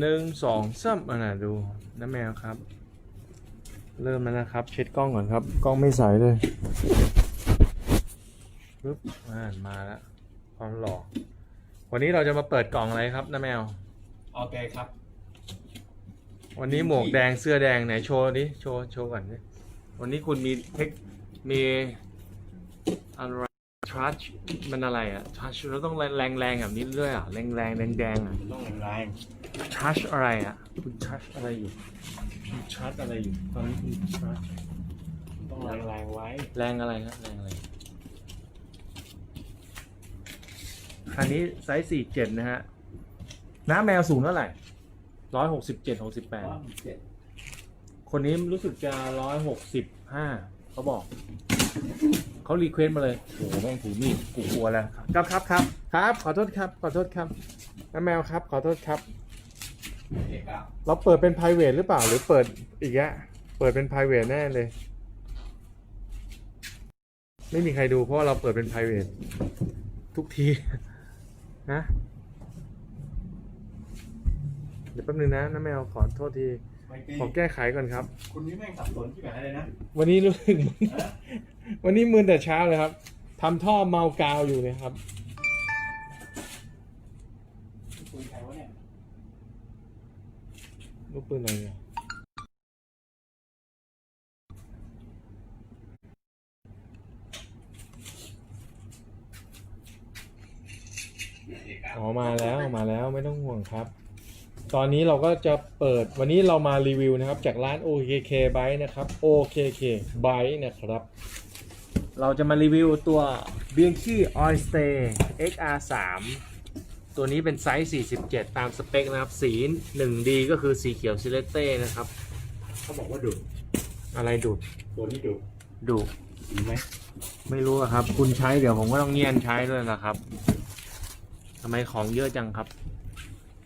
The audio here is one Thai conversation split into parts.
หนึ่งสองสามอะนะดูน้าแมวครับ เริ่มแล้วนะครับ เช็ดกล้องก่อนครับ กล้องไม่ใสเลยปึ๊บอ่ามาแล้วความหล่อวันนี้เราจะมาเปิดกล่องอะไรครับน้าแมว โอเคครับ วันนี้หมวกแดงเสื้อแดงไหนโชว์ดิโชว์โชว์ก่อนดิวันนี้คุณมีเทคมีอะไร ทัชมันอะไรอะทัชเราต้องแรงแรงๆแบบนี้ด้วยอะแรงแรงแดงแดงๆอะมันต้องแรงทัชอะไรอะคุณทัชอะไรอยู่คุณทัชอะไรอยู่ตอนนี้คุณทัชๆมันต้องแรงแรงๆไว้ แรงอะไรครับแรงอะไรคันนี้ไซส์สี่เจ็ดนะฮะ น้าแมวสูงเท่าไหร่ร้อยหกสิบเจ็ดหกสิบแปดเจ็ดคนนี้รู้สึกจะร้อยหกสิบห้าเขาบอก เขารีเควสมาเลยโอ้โหแม่งถือมีดกูกลัวแล้วครับครับครับครับ ขอโทษครับ ขอโทษครับน้าแมวครับ ขอโทษครับโอเคครับเราเปิดเป็น p r i v a t หรือเปล่าหรือเปิดอีกอะเปิดเป็น p r i v a t แน่เลย ไม่มีใครดูเพราะว่าเราเปิดเป็น p r i v a t ทุกทีนะเดี๋ยวแป๊บนึงนะน้าแมวขอโทษทีไม่ตี ขอแก้ไขก่อนครับ คุณนี่แม่งสับสนที่ไหนเลยนะ วันนี้รู้สึกฮะวันนี้มือแต่เช้าเลยครับทำท่อเมากาวอยู่เนะครับคุณใครวะเนี่ยลูกปืนอะไรเนี่ยอ๋อมาแล้วมาแล้วไม่ต้องห่วงครับ ตอนนี้เราก็จะเปิดวันนี้เรามารีวิวนะครับ จากร้าน OKK Byte นะครับ OKK Byte นะครับ เราจะมารีวิวตัว b i a n c h i Oyster XR3 ตัวนี้เป็นไซส์ 47 ตามสเปคนะครับ สี 1D ก็คือสีเขียวซิเลเต้นะครับ เขาบอกว่าดุอะไรดูดตัวนี้ดุดูดดีไหมไม่รู้อะครับ คุณใช้เดี๋ยวผมก็ต้องเงียนใช้ด้วยนะครับทำไมของเยอะจังครับ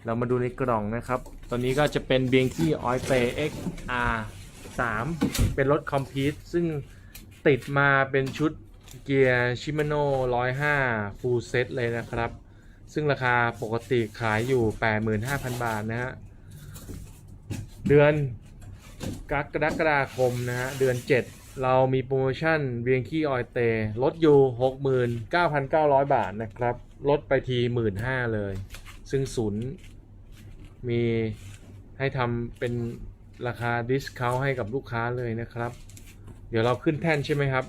เรามาดูในกล่องนะครับ ตอนนี้ก็จะเป็น b i a n c h i Oil Pay XR 3เป็นรถคอมพิวซึ่งติดมาเป็นชุดเกียร์ชิม a โน่105 full set เลยนะครับ ซึ่งราคาปกติขายอยู่ 85,000 บาทนะฮะ เดือนกรกฎาคมนะฮะ เดือน 7 เรามีโปรโมชั่นเบียงคีออยเตลดอยู่ 69,900 บาทนะครับ ลดไปที 15,000 เลย ซึ่งศูนย์ มีให้ทำเป็นราคาดิสคาวให้กับลูกค้าเลยนะครับ เดี๋ยวเราขึ้นแท่นใช่ไหมครับ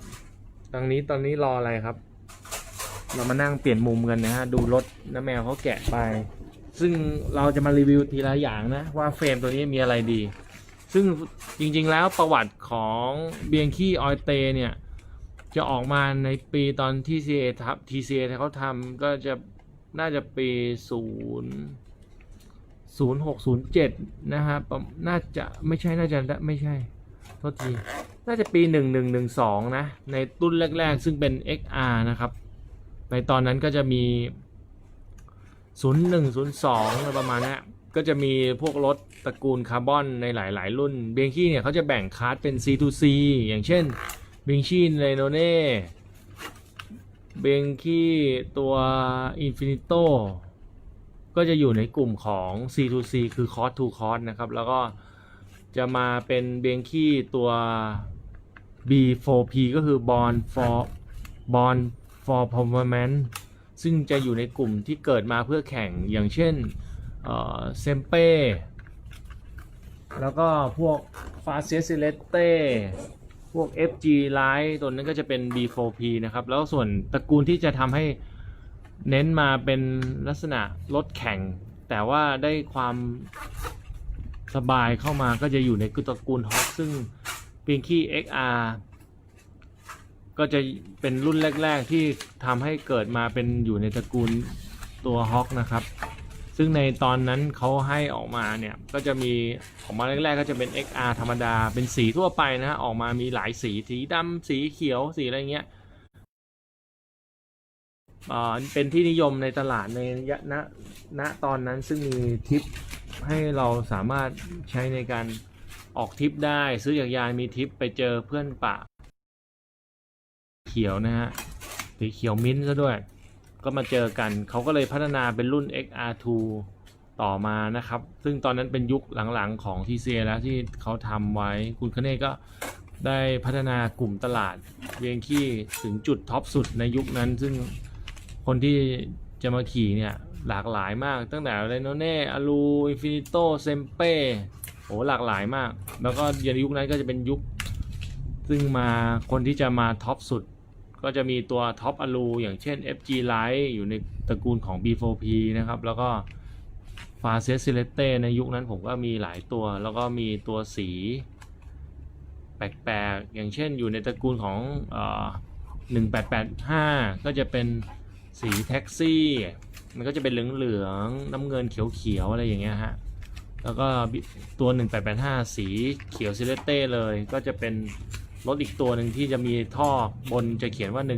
ตอนนี้ตอนนี้รออะไรครับ เรามานั่งเปลี่ยนมุมกันนะฮะ ดูรถน้าแมวเขาแกะไป ซึ่งเราจะมารีวิวทีละอย่างนะ ว่าเฟรมตัวนี้มีอะไรดี ซึ่งจริงๆแล้วประวัติของเบียงคี้ออยเตเนี่ย จะออกมาในปีตอนที่ CA ทับ TCA เขาทำก็จะน่าจะปีศูนย์ ศูนย์หกศูนย์เจ็ดนะฮะน่าจะไม่ใช่น่าจะไม่ใช่โทษทีน่าจะปีหนึ่งหนึ่งหนึ่งสองนะ ในรุ่นแรก ๆ ซึ่งเป็น XR นะครับ ในตอนนั้นก็จะมี01 02อะไรประมาณนี้ก็จะมีพวกรถตระกูลคาร์บอนในหลาย ๆ รุ่นเบงคี้เนี่ยเขาจะแบ่งคลาสเป็น C2C อย่างเช่นเบงคีเรโนเน่เบงคี้ตัว Infinito ก็จะอยู่ในกลุ่มของ C2C คือ Cost to Cost นะครับ แล้วก็จะมาเป็นเบงคี้ตัว B4P ก็คือ Bond for Bond for Performance ซึ่งจะอยู่ในกลุ่มที่เกิดมาเพื่อแข่งอย่างเช่นเซมเป้แล้วก็พวก f a s i l e t e พวก FG Light ตัวนั้นก็จะเป็น B4P นะครับ แล้วส่วนตระกูลที่จะทำให้ เน้นมาเป็นลักษณะรถแข่ง แต่ว่าได้ความสบายเข้ามาก็จะอยู่ในตระกูลฮอ k ซึ่ง Pinky XR ก็จะเป็นรุ่นแรก ๆ ที่ทำให้เกิดมาเป็นอยู่ในตระกูลตัวฮอ k นะครับ ซึ่งในตอนนั้นเขาให้ออกมาเนี่ย ก็จะมีออกมาแรก ๆ ก็จะเป็น XR ธรรมดา เป็นสีทั่วไปนะฮะ ออกมามีหลายสี สีดำ สีเขียว สีอะไรเงี้ย เป็นที่นิยมในตลาดในยะณณตอนนั้นซึ่งมีทิปให้เราสามารถใช้ในการออกทริปได้ ซื้อจักรยานมีทริปไปเจอเพื่อนปะเขียวนะฮะสีเขียวมิ้นท์ซะด้วย ก็มาเจอกันเขาก็เลยพัฒนาเป็นรุ่น XR2 ต่อมานะครับ ซึ่งตอนนั้นเป็นยุคหลังๆของทีเซแล้วที่เขาทำไว้คุณคเนก็ได้พัฒนากลุ่มตลาดเบียงคี้ถึงจุดท็อปสุดในยุคนั้นซึ่ง คนที่จะมาขี่เนี่ยหลากหลายมาก ตั้งแต่เรโนเน่อารูอินฟินิโตเซมเป้โหหลากหลายมาก แล้วก็ในยุคนั้นก็จะเป็นยุค ซึ่งมาคนที่จะมาท็อปสุด ก็จะมีตัวท็อปอลูอย่างเช่น FG Light อยู่ในตระกูลของ B4P นะครับ แล้วก็ฟาเซสซิเลเต้ในยุคนั้นผมก็มีหลายตัว แล้วก็มีตัวสีแปลกๆ อย่างเช่นอยู่ในตระกูลของเอ่อ1885 ก็จะเป็น สีแท็กซี่ มันก็จะเป็นเหลืองๆน้ำเงินเขียวๆอะไรอย่างเงี้ยฮะ แล้วก็ตัว 1885 สีเขียวซิเลเต้เลย ก็จะเป็นรถอีกตัวหนึ่งที่จะมีท่อบนจะเขียนว่า 11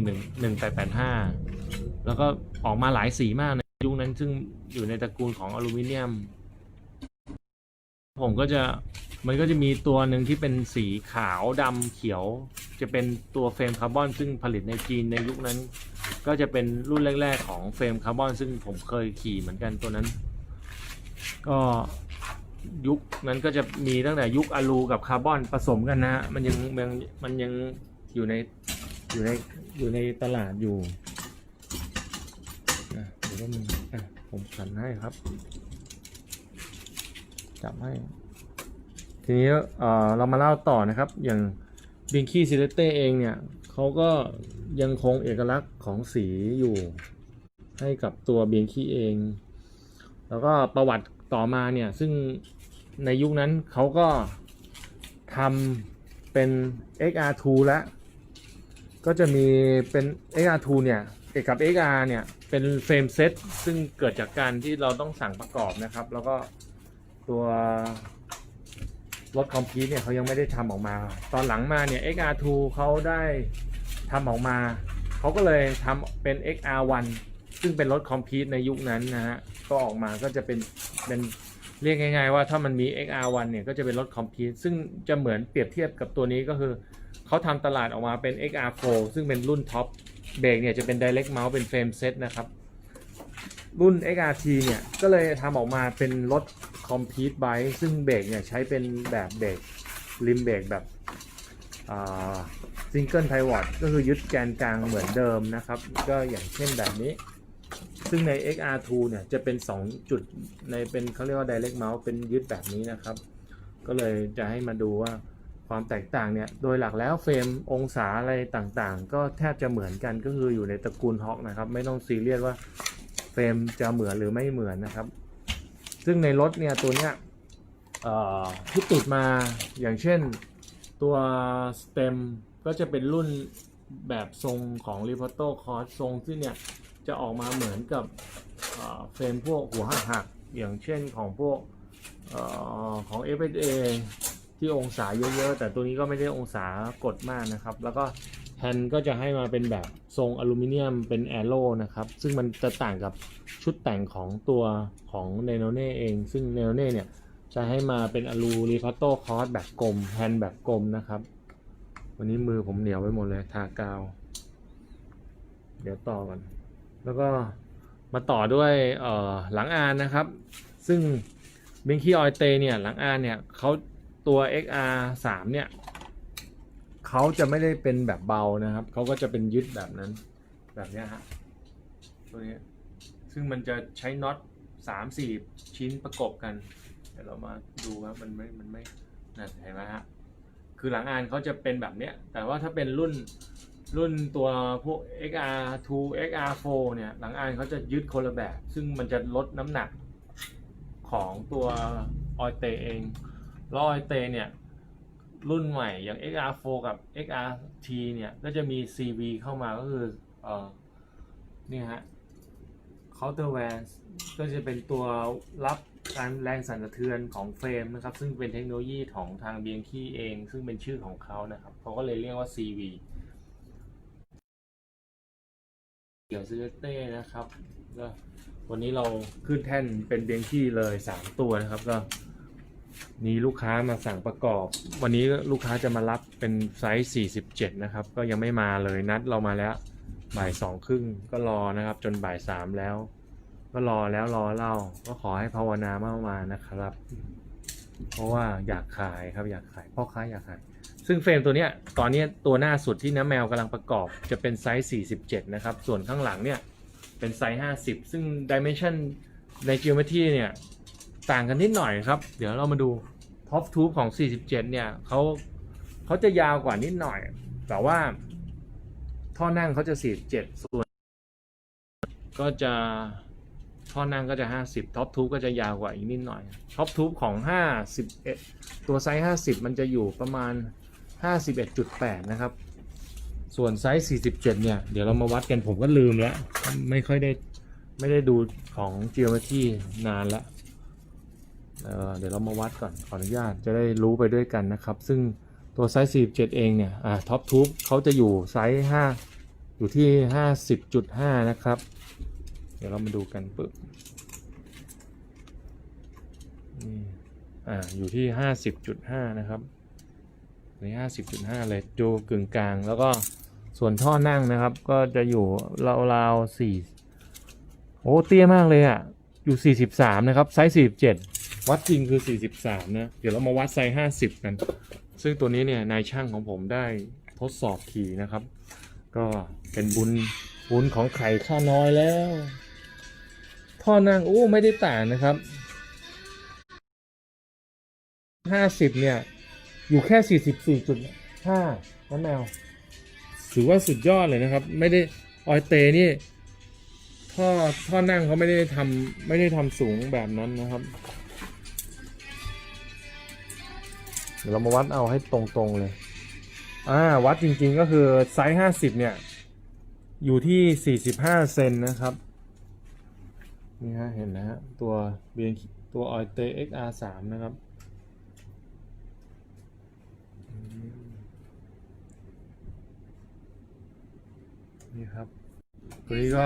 1885 แล้วก็ออกมาหลายสีมากในยุคนั้นซึ่งอยู่ในตระกูลของอลูมิเนียม ผมก็จะมันก็จะมีตัวหนึ่งที่เป็นสีขาวดำเขียว จะเป็นตัวเฟรมคาร์บอนซึ่งผลิตในจีนในยุคนั้น ก็จะเป็นรุ่นแรก ๆ ของเฟรมคาร์บอนซึ่งผมเคยขี่เหมือนกันตัวนั้น ก็ยุคนั้นก็จะมีตั้งแต่ยุคอะลูกับคาร์บอนผสมกันนะฮะมันยังมันมันยังอยู่ในอยู่ในอยู่ในตลาดอยู่อะเดี๋ยวก็มีอะผมขันให้ครับ จับให้ ทีนี้เอ่อเรามาเล่าต่อนะครับอย่าง บิงคีซิเลเต้เองเนี่ยเขาก็ยังคงเอกลักษณ์ของสีอยู่ ให้กับตัวบิงคีเอง แล้วก็ประวัติต่อมาเนี่ยซึ่งในยุคนั้นเขาก็ทำเป็น XR2 แล้วก็จะมีเป็น XR2 เนี่ยเอกกับ XR เนี่ยเป็นเฟรมเซตซึ่งเกิดจากการที่เราต้องสั่งประกอบนะครับ แล้วก็ตัว รถคอมพิวเนี่ยเขายังไม่ได้ทำออกมา ตอนหลังมาเนี่ย XR2 เขาได้ทำออกมา เขาก็เลยทำเป็น XR1 ซึ่งเป็นรถคอมพิวในยุคนั้นนะฮะ ก็ออกมาก็จะเป็นเป็นเรียกง่ายๆว่าถ้ามันมี XR1 เนี่ยก็จะเป็นรถคอมพิวซึ่งจะเหมือนเปรียบเทียบกับตัวนี้ก็คือ เขาทำตลาดออกมาเป็น XR4 ซึ่งเป็นรุ่นท็อปเบรกเนี่ยจะเป็น Direct Mouse เป็นเฟรมเซตนะครับ รุ่น XRT เนี่ยก็เลยทำออกมาเป็นรถ Compete Bike ซึ่งเบรกเนี่ยใช้เป็นแบบเบรกริมเบรกแบบซิงเกิลไพวอตก็คือยึดแกนกลางเหมือนเดิมนะครับ ก็อย่างเช่นแบบนี้ ซึ่งใน XR2 เนี่ยจะเป็น 2 จุดในเป็นเขาเรียกว่า Direct Mouse เป็นยึดแบบนี้นะครับ ก็เลยจะให้มาดูว่าความแตกต่างเนี่ย โดยหลักแล้วเฟรมองศาอะไรต่างๆ ก็แทบจะเหมือนกันก็คืออยู่ในตระกูลฮอกนะครับ ไม่ต้องซีเรียสว่าเฟรมจะเหมือนหรือไม่เหมือนนะครับ ซึ่งในรถเนี่ยตัวเนี้ยที่ติดมาอย่างเช่นตัวสเต็มก็จะเป็นรุ่นแบบทรงของ r e p o r t o c o r s ทรงที่เนี่ยจะออกมาเหมือนกับเฟรมพวกหัวหักๆอย่างเช่นของพวกออของ FSA ที่องศาเยอะๆ แต่ตัวนี้ก็ไม่ได้องศากดมากนะครับ แล้วก็ แฮนก็จะให้มาเป็นแบบทรงอลูมิเนียมเป็นแอโร่นะครับ ซึ่งมันจะต่างกับชุดแต่งของตัวของเนโนเน่เอง ซึ่งเนโนเน่เนี่ยจะให้มาเป็นอลูรีพัตโตคอร์สแบบกลมแฮนแบบกลมนะครับ วันนี้มือผมเหนียวไปหมดเลยทากาว เดี๋ยวต่อกัน แล้วก็มาต่อด้วยหลังอานนะครับ ซึ่งบิงคีออยเตเนี่ยหลังอานเนี่ยเขาตัว XR 3เนี่ย เขาจะไม่ได้เป็นแบบเบานะครับ เขาก็จะเป็นยึดแบบนั้น แบบนี้ฮะตัวนี้ซึ่งมันจะใช้น็อตสามสี่ชิ้นประกบกันเดี๋ยวเรามาดูครับมันไม่มันไม่นั่นเห็นไหมฮะคือหลังอานเขาจะเป็นแบบเนี้ย แต่ว่าถ้าเป็นรุ่นรุ่นตัวพวก XR2 XR4 เนี่ยหลังอานเขาจะยึดคนละแบบ ซึ่งมันจะลดน้ำหนักของตัวออยเตเองแล้วออยเตเนี่ย รุ่นใหม่อย่าง XR4 กับ XRT เนี่ยก็จะมี CV เข้ามาก็คือเออนี่ฮะ counterwear ก็จะเป็นตัวรับการแรงสั่นสะเทือนของเฟรมนะครับ ซึ่งเป็นเทคโนโลยีของทางเบียงคีเอง ซึ่งเป็นชื่อของเขานะครับเขาก็เลยเรียกว่า CV เกี่ยวซิเลเต้นะครับก็วันนี้เราขึ้นแท่นเป็นเบียงคีเลย 3 ตัวนะครับก็ มีลูกค้ามาสั่งประกอบ วันนี้ลูกค้าจะมารับเป็นไซส์ 47 นะครับ ก็ยังไม่มาเลยนัดเรามาแล้วบ่ายสองครึ่งก็รอนะครับ จนบ่ายสามแล้ว ก็รอแล้วรอเล่า ก็ขอให้ภาวนามากมานะครับ เพราะว่าอยากขายครับอยากขายพ่อค้าอยากขาย ซึ่งเฟรมตัวเนี้ยตอนนี้ตัวหน้าสุดที่น้าแมวกำลังประกอบจะเป็นไซส์ 47 นะครับ ส่วนข้างหลังเนี่ยเป็นไซส์ 50 ซึ่งดิเมนชันใน geometry เนี่ย ต่างกันนิดหน่อยครับ เดี๋ยวเรามาดูท็อปทูบของ 47 เนี่ยเขาเขาจะยาวกว่านิดหน่อย แต่ว่า ท่อนั่งเขาจะ 47 ส่วน ก็จะท่อนั่งก็จะ 50 ท็อปทูบก็จะยาวกว่าอีกนิดหน่อย ท็อปทูบของ 51 ตัวไซส์ 50 มันจะอยู่ประมาณ 51.8 นะครับ ส่วนไซส์ 47 เนี่ย เดี๋ยวเรามาวัดกันผมก็ลืมแล้ว ไม่ค่อยได้ ไม่ได้ดูของ Geometry นานแล้ว เดี๋ยวเรามาวัดก่อนขออนุญาตจะได้รู้ไปด้วยกันนะครับ ซึ่งตัวไซส์ 47 เองเนี่ยท็อปทูบเขาจะอยู่ไซส์ 5 อยู่ที่ 50.5 นะครับ เดี๋ยวเรามาดูกันปึ๊บนี่อ่าอยู่ที่ 50.5 นะครับใน50.5 เลยดูกึ่งกลาง แล้วก็ส่วนท่อนั่งนะครับ ก็จะอยู่ราวๆ4โอ้เตี้ยมากเลยอะ่ะ อยู่ 43 นะครับ ไซส์ 47 วัดจริงคือ 43 นะ เดี๋ยวเรามาวัดไซส์50 กัน ซึ่งตัวนี้เนี่ยนายช่างของผมได้ทดสอบขี่นะครับ ก็เป็นบุญบุญของไข่ข้าน้อยแล้ว ท่อนั่งโอ้ไม่ได้ต่างนะครับห้าสิบเนี่ย อยู่แค่สี่สิบสี่จุดห้าน้ำแมว ถือว่าสุดยอดเลยนะครับ ไม่ได้ออยเตนี่ท่อท่อนั่งเขาไม่ได้ทำไม่ได้ทำสูงแบบนั้นนะครับ เดี๋ยวเรามาวัดเอาให้ตรงๆเลย อ่า วัดจริงๆก็คือไซส์ห้าสิบเนี่ย อยู่ที่สี่สิบห้าเซนนะครับ นี่ฮะ เห็นนะฮะ ตัวเบียนตัวออยเต XR3 นะครับ นี่ครับตัวนี้ก็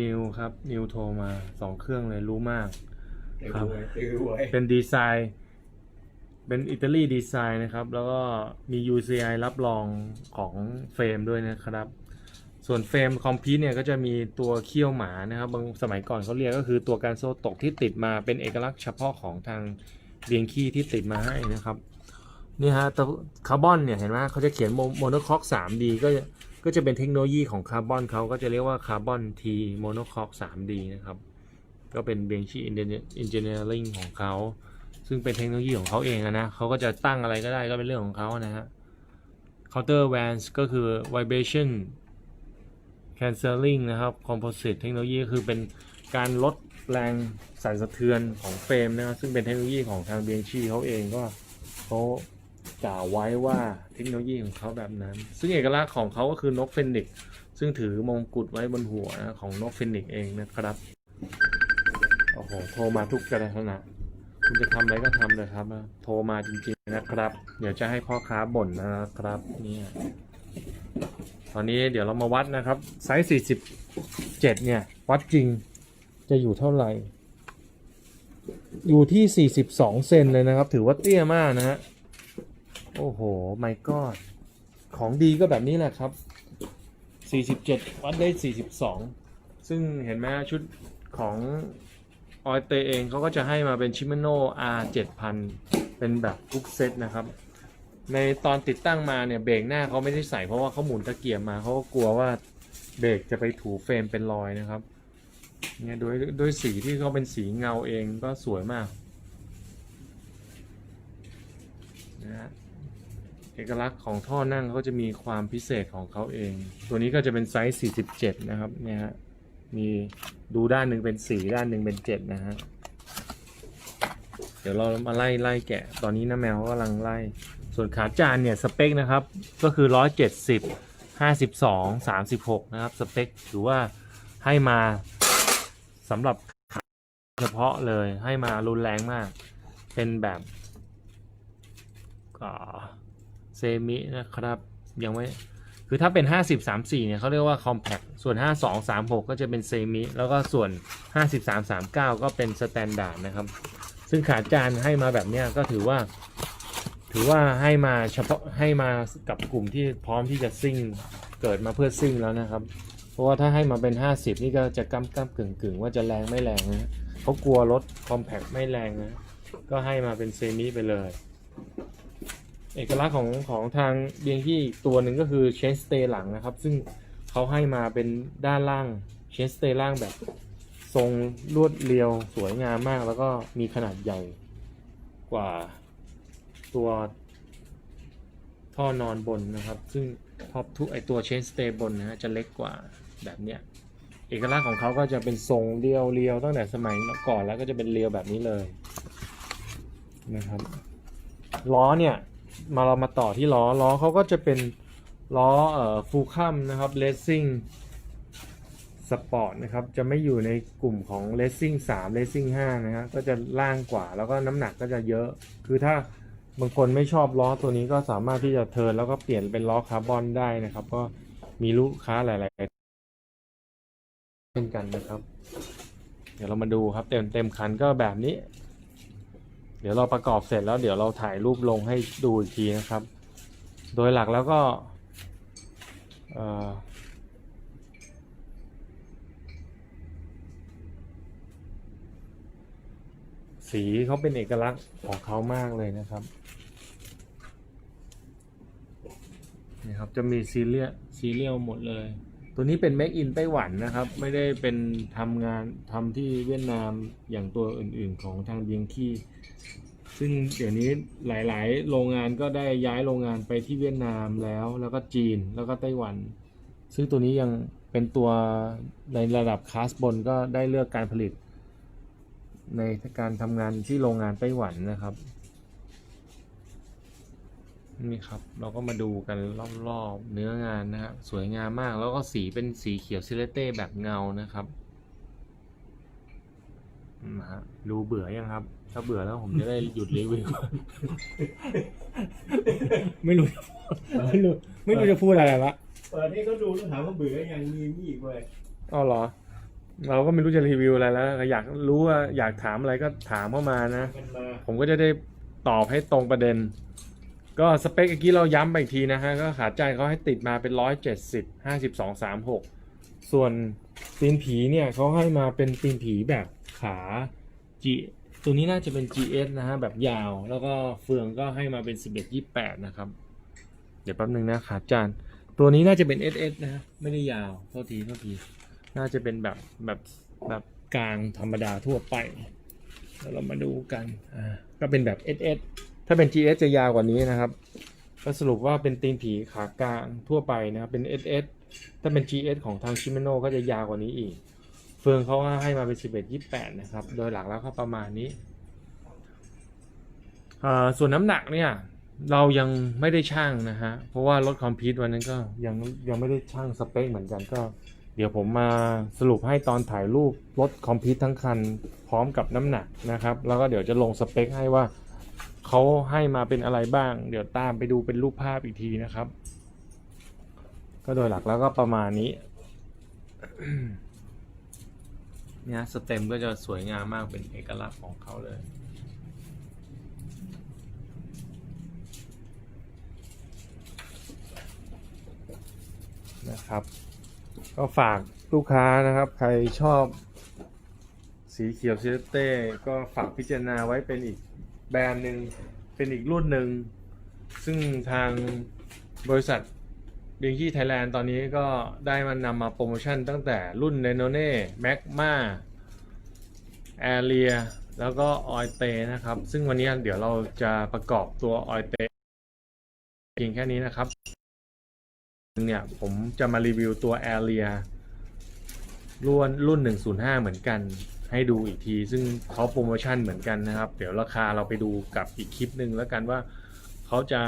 นิวครับ นิวโทรมาสองเครื่องเลยรู้มาก ครับไว้ตื้อไว้เป็นดีไซน์ เป็นอิตาลีดีไซน์นะครับ แล้วก็มี UCI รับรองของเฟรมด้วยนะครับ ส่วนเฟรมคอมพิวเนี่ยก็จะมีตัวเขี้ยวหมานะครับ บางสมัยก่อนเขาเรียกก็คือตัวการโซ่ตกที่ติดมาเป็นเอกลักษณ์เฉพาะของทางเบียงคีที่ติดมาให้นะครับนี่ฮะตัวคาร์บอนเนี่ยเห็นไหมเขาจะเขียนโมโนคอก 3D ก็จะก็จะเป็นเทคโนโลยีของคาร์บอนเขาก็จะเรียกว่าคาร์บอนทีโมโนคอก 3D นะครับ ก็เป็นเบงชีอินเจเนียริงของเขา ซึ่งเป็นเทคโนโลยีของเขาเองอะนะเขาก็จะตั้งอะไรก็ได้ก็เป็นเรื่องของเขานะฮะ counter vans ก็คือ vibration cancelling นะครับ composite เทคโนโลยีก็คือเป็นการลดแรงสั่นสะเทือนของเฟรมนะครับซึ่งเป็นเทคโนโลยีของทางเบียงชีเขาเองก็เขากล่าวไว้ว่าเทคโนโลยีของเขาแบบนั้น ซึ่งเอกลักษณ์ของเขาก็คือนกเฟนิกซ์ซึ่งถือมงกุฎไว้บนหัวนะของนกเฟนิกซ์เองนะครับ โอ้โห โทรมาทุกกระขณะคุณจะทำอะไรก็ทำเลยครับ โทรมาจริงๆนะครับ เดี๋ยวจะให้พ่อค้าบ่นนะครับ เนี่ย ตอนนี้เดี๋ยวเรามาวัดนะครับ ไซส์47เจ็ดเนี่ย วัดจริงจะอยู่เท่าไหร่ อยู่ที่42เซนเลยนะครับ ถือว่าเตี้ยมากนะฮะ โอ้โห ไม่ก็ของดีก็แบบนี้แหละครับ47 วัดได้ 42 ซึ่งเห็นไหมชุดของ ออยเตเองเขาก็จะให้มาเป็นชิม a โน R 7000 เป็นแบบทุกเซตนะครับ ในตอนติดตั้งมาเนี่ยเบรกหน้าเขาไม่ได้ใส่เพราะว่าเขาหมุนตะเกียบมาเขาก็กลัวว่าเบรกจะไปถูเฟรมเป็นรอยนะครับเนี่ยโดยโดยสีที่เขาเป็นสีเงาเองก็สวยมากนะฮะเอกลักษณ์ของท่อนั่งเขาจะมีความพิเศษของเขาเอง ตัวนี้ก็จะเป็นไซส์ 47 นะครับเนี่ยฮะ มีดูด้านหนึ่งเป็นสีด้านหนึ่งเป็น7นะฮะ เดี๋ยวเรามาไล่ไล่แกะ ตอนนี้น้าแมวเขากำลังไล่ ส่วนขาจานเนี่ยสเปคนะครับ ก็คือ170 52 36นะครับ สเปคถือว่าให้มาสำหรับขาเฉพาะเลยให้มารุนแรงมาก เป็นแบบเซมินะครับยังไม่ คือถ้าเป็น 50 34 เนี่ยเขาเรียกว่า compact ส่วน 52 36 ก็จะเป็นเซมิแล้วก็ส่วน 53 39 ก็เป็นสแตนดาร์ดนะครับ ซึ่งขาจานให้มาแบบเนี้ยก็ถือว่า ถือว่าให้มาเฉพาะให้มากับกลุ่มที่พร้อมที่จะซิ่งเกิดมาเพื่อซิ่งแล้วนะครับ เพราะว่าถ้าให้มาเป็น 50 นี่ก็จะก้ำก้ำกึ่งกึ่งว่าจะแรงไม่แรงนะเขากลัวรถคอมแพคไม่แรงนะ ก็ให้มาเป็นเซมิไปเลย เอกลักษณ์ของของทางเบียงที่ตัวหนึ่งก็คือเชนสเตย์หลังนะครับ ซึ่งเขาให้มาเป็นด้านล่างเชนสเตย์ล่างแบบ ทรงลวดเรียวสวยงามมาก แล้วก็มีขนาดใหญ่กว่าตัวท่อนอนบนนะครับ ซึ่งท็อปทุกไอตัวเชนสเตย์บนนะฮะจะเล็กกว่าแบบเนี้ยเอกลักษณ์ของเขาก็จะเป็นทรงเรียวเรียวตั้งแต่สมัยก่อนแล้วก็จะเป็นเรียวแบบนี้เลยนะครับล้อเนี่ย มาเรามาต่อที่ล้อล้อเขาก็จะเป็นล้อเอ่อฟูลคัมนะครับเลสซิ่งสปอร์ตนะครับจะไม่อยู่ในกลุ่มของเลสซิ่ง3เลสซิ่ง5นะฮะก็จะล่างกว่าแล้วก็น้ำหนักก็จะเยอะ คือถ้าบางคนไม่ชอบล้อตัวนี้ก็สามารถที่จะเทิร์นแล้วก็เปลี่ยนเป็นล้อคาร์บอนได้นะครับ ก็มีลูกค้าหลาย ๆ เช่นกันนะครับ เดี๋ยวเรามาดูครับเต็มเต็มคันก็แบบนี้ เดี๋ยวเราประกอบเสร็จแล้วเดี๋ยวเราถ่ายรูปลงให้ดูอีกทีนะครับ โดยหลักแล้วก็เออสีเขาเป็นเอกลักษณ์ของเขามากเลยนะครับนี่ครับจะมีซีเรียลซีเรียลหมดเลย ตัวนี้เป็น Make in ไต้หวันนะครับ ไม่ได้เป็นทำงานทำที่เวียดนามอย่างตัวอื่นๆของทางเบียงคี ซึ่งเดี๋ยวนี้หลาย ๆ โรงงานก็ได้ย้ายโรงงานไปที่เวียดนามแล้ว แล้วก็จีนแล้วก็ไต้หวัน ซึ่งตัวนี้ยังเป็นตัวในระดับคลาสบนก็ได้เลือกการผลิต ในการทำงานที่โรงงานไต้หวันนะครับนี่ครับเราก็มาดูกันรอบๆเนื้องานนะฮะสวยงามมากแล้วก็สีเป็นสีเขียวซิเลเต้แบบเงานะครับ นะฮะดูเบื่อยังครับ ถ้าเบื่อแล้วผมจะได้หยุดรีวิว ไม่รู้จะพูดไม่รู้ไม่รู้จะพูดอะไรละเปิดให้เขาดูแล้วถามว่าเบื่อยังมีมีอีกเลยอ๋อเหรอ เราก็ไม่รู้จะรีวิวอะไรแล้วอยากรู้ว่าอยากถามอะไรก็ถามเข้ามานะ มันมาผมก็จะได้ตอบให้ตรงประเด็น ก็สเปคเมื่อกี้เราย้ำไปอีกทีนะฮะ ก็ขาใจเขาให้ติดมาเป็นร้อยเจ็ดสิบห้าสิบสองสามหกส่วนตีนผีเนี่ยเขาให้มาเป็นตีนผีแบบ ขา G ตัวนี้น่าจะเป็น GS นะฮะ แบบยาว แล้วก็เฟืองก็ให้มาเป็นสิบเอ็ดยี่แปดนะครับ เดี๋ยวแป๊บนึงนะขาจาน ตัวนี้น่าจะเป็น SS นะฮะ ไม่ได้ยาว โทษทีโทษที น่าจะเป็นแบบแบบแบบกลางธรรมดาทั่วไป แล้วเรามาดูกัน อ่า ก็เป็นแบบ SS ถ้าเป็น GS จะยาวกว่านี้นะครับ ก็สรุปว่าเป็นตีนผีขากลางทั่วไปนะครับ เป็น SS ถ้าเป็น GS ของทางชิม a โนก็จะยาวกว่านี้อีก เฟืองเขาให้มาเป็น11 28นะครับ โดยหลักแล้วก็ประมาณนี้ส่วนน้ำหนักเนี่ย เรายังไม่ได้ช่างนะฮะ เพราะว่ารถคอมพิวต์วันนั้นก็ยังยังไม่ได้ช่างสเปคเหมือนกันก็ เดี๋ยวผมมาสรุปให้ตอนถ่ายรูปรถคอมพิวต์ทั้งคันพร้อมกับน้ำหนักนะครับ แล้วก็เดี๋ยวจะลงสเปคให้ว่าเขาให้มาเป็นอะไรบ้าง เดี๋ยวตามไปดูเป็นรูปภาพอีกทีนะครับ ก็โดยหลักแล้วก็ประมาณนี้ เนี่ยสเต็มก็จะสวยงามมากเป็นเอกลักษณ์ของเขาเลย นะครับ ก็ฝากลูกค้านะครับ ใครชอบสีเขียวซิเลเต้ก็ฝากพิจารณาไว้เป็นอีกแบรนด์หนึ่งเป็นอีกรุ่นหนึ่ง ซึ่งทางบริษัท เบียงกี้ไทยแลนด์ตอนนี้ก็ได้มานำมาโปรโมชั่นตั้งแต่รุ่นเนโนเน่แมกมาแอเรียแล้วก็ออยเตนะครับ ซึ่งวันนี้เดี๋ยวเราจะประกอบตัวออยเตเพียงแค่นี้นะครับเนี่ยผมจะมารีวิวตัว a อ r e a รุ่นรุ่น 105 เหมือนกัน ให้ดูอีกที ซึ่งเขาโปรโมชั่นเหมือนกันนะครับ เดี๋ยวราคาเราไปดูกับอีกคลิปหนึ่งแล้วกันว่าเขาจะ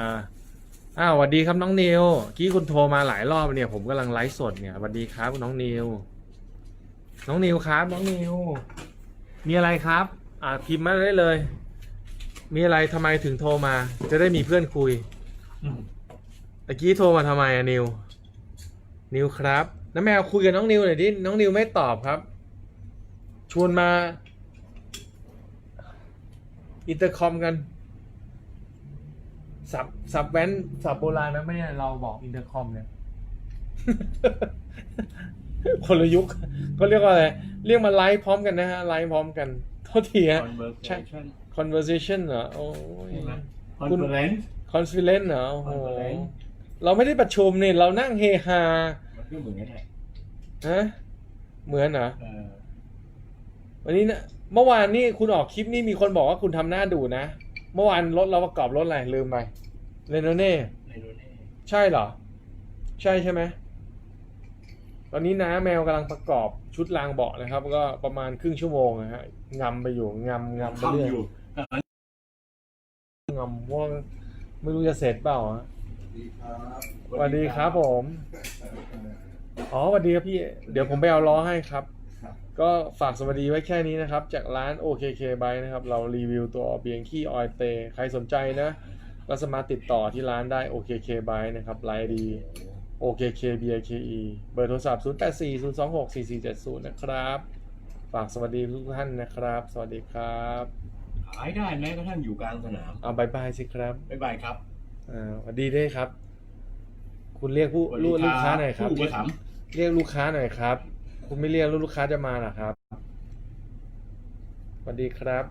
อ้าวสวัสดีครับน้องนิวกี้คุณโทรมาหลายรอบเนี่ย ผมกำลังไลฟ์สดเนี่ยสวัสดีครับน้องนิวน้องนิวครับ น้องนิวมีอะไรครับ อ่าพิมพ์มาได้เลย มีอะไรทำไมถึงโทรมา จะได้มีเพื่อนคุยตะกี้โทรมาทำไมอะนิว นิวครับน้าแมวคุยกับน้องนิวหน่อยดิน้องนิวไม่ตอบครับ ชวนมา อินเตอร์คอมกัน สับสับแว้นสับโบราณนะไม่ใช่เราบอกอินเตอร์คอมเนี่ย คนละยุคก็เรียกว่าอะไร เรียกมาไลฟ์พร้อมกันนะฮะ ไลฟ์พร้อมกันโทษทีฮะ conversation conversation เหรอ โอ้ยใช่ไหม conference conference เหรอ โอ้โห Conference เราไม่ได้ประชุมนี่ เรานั่งเฮฮา มันก็เหมือนกันแหละฮะ เหมือนเหรอ เออวันนี้นะเมื่อวานนี่คุณออกคลิปนี่มีคนบอกว่าคุณทำหน้าดูนะ เมื่อวานรถเราประกอบรถอะไรลืมไปเรโนเน่ในโรเน่ใช่เหรอ ใช่ใช่ไหมตอนนี้น้าแมวกำลังประกอบชุดรางเบาะนะครับ ก็ประมาณครึ่งชั่วโมงนะฮะงำไปอยู่งำงำไปเรื่อยทำอยู่งำเพราะว่าไม่รู้จะเสร็จเปล่าฮะสวัสดีครับผม อ๋อสวัสดีครับพี่ เดี๋ยวผมไปเอาล้อให้ครับครับ ก็ฝากสวัสดีไว้แค่นี้นะครับ จากร้าน OKK Bike นะครับ เรารีวิวตัวเบียงคี้ออยเต ใครสนใจนะ ก็สามารถติดต่อที่ร้านได้ OKK Bike นะครับไลน์ดี OKK BIKE เบอร์โทรศัพท์ 0 8 4 0 2 6 4 4 7 0 นะครับ ฝากสวัสดีทุกท่านนะครับ สวัสดีครับขายได้แม้กระทั่งอยู่กลางสนามเอาบายบายสิครับบ๊ายบายครับอ่าสวัสดีด้วยครับ คุณเรียกผู้สวัสดีลูกรับลูกค้าหน่อยครับผู้อุปถัมภ์ เรียกลูกค้าหน่อยครับ คุณไม่เรียกลูกค้าจะมาเหรอครับสวัสดีครับ